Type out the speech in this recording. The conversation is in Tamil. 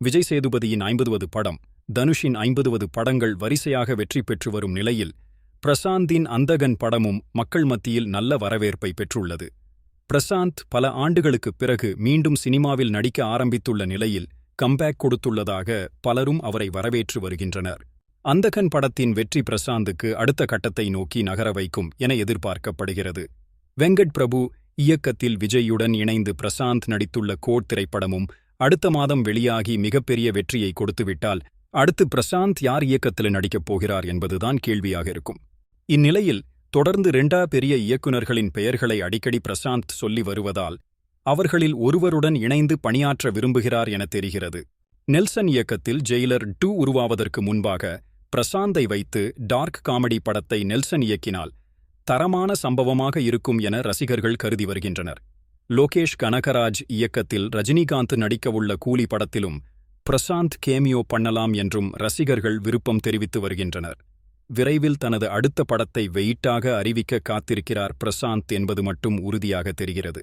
விஜய் சேதுபதியின் ஐம்பதுவது படம் தனுஷின் ஐம்பதுவது படங்கள் வரிசையாக வெற்றி பெற்று வரும் நிலையில் பிரசாந்தின் அந்தகன் படமும் மக்கள் மத்தியில் நல்ல வரவேற்பை பெற்றுள்ளது. பிரசாந்த் பல ஆண்டுகளுக்குப் பிறகு மீண்டும் சினிமாவில் நடிக்க ஆரம்பித்துள்ள நிலையில் கம்பேக் கொடுத்துள்ளதாக பலரும் அவரை வரவேற்று வருகின்றனர். அந்தகன் படத்தின் வெற்றி பிரசாந்துக்கு அடுத்த கட்டத்தை நோக்கி நகர வைக்கும் என எதிர்பார்க்கப்படுகிறது. வெங்கட் பிரபு இயக்கத்தில் விஜயுடன் இணைந்து பிரசாந்த் நடித்துள்ள கோட் திரைப்படமும் அடுத்த மாதம் வெளியாகி மிகப்பெரிய வெற்றியை கொடுத்துவிட்டால் அடுத்து பிரசாந்த் யார் இயக்கத்தில் நடிக்கப் போகிறார் என்பதுதான் கேள்வியாக இருக்கும். இந்நிலையில் தொடர்ந்து ரெண்டா பெரிய இயக்குனர்களின் பெயர்களை அடிக்கடி பிரசாந்த் சொல்லி வருவதால் அவர்களில் ஒருவருடன் இணைந்து பணியாற்ற விரும்புகிறார் என தெரிகிறது. நெல்சன் இயக்கத்தில் ஜெயிலர் டூ உருவாவதற்கு முன்பாக பிரசாந்தை வைத்து டார்க் காமெடி படத்தை நெல்சன் இயக்கினால் தரமான சம்பவமாக இருக்கும் என ரசிகர்கள் கருதி வருகின்றனர். லோகேஷ் கனகராஜ் இயக்கத்தில் ரஜினிகாந்த் நடிக்கவுள்ள கூலி படத்திலும் பிரசாந்த் கேமியோ பண்ணலாம் என்றும் ரசிகர்கள் விருப்பம் தெரிவித்து வருகின்றனர். விரைவில் தனது அடுத்த படத்தை வெயிட்டாக அறிவிக்க காத்திருக்கிறார் பிரசாந்த் என்பது மட்டும் உறுதியாக தெரிகிறது.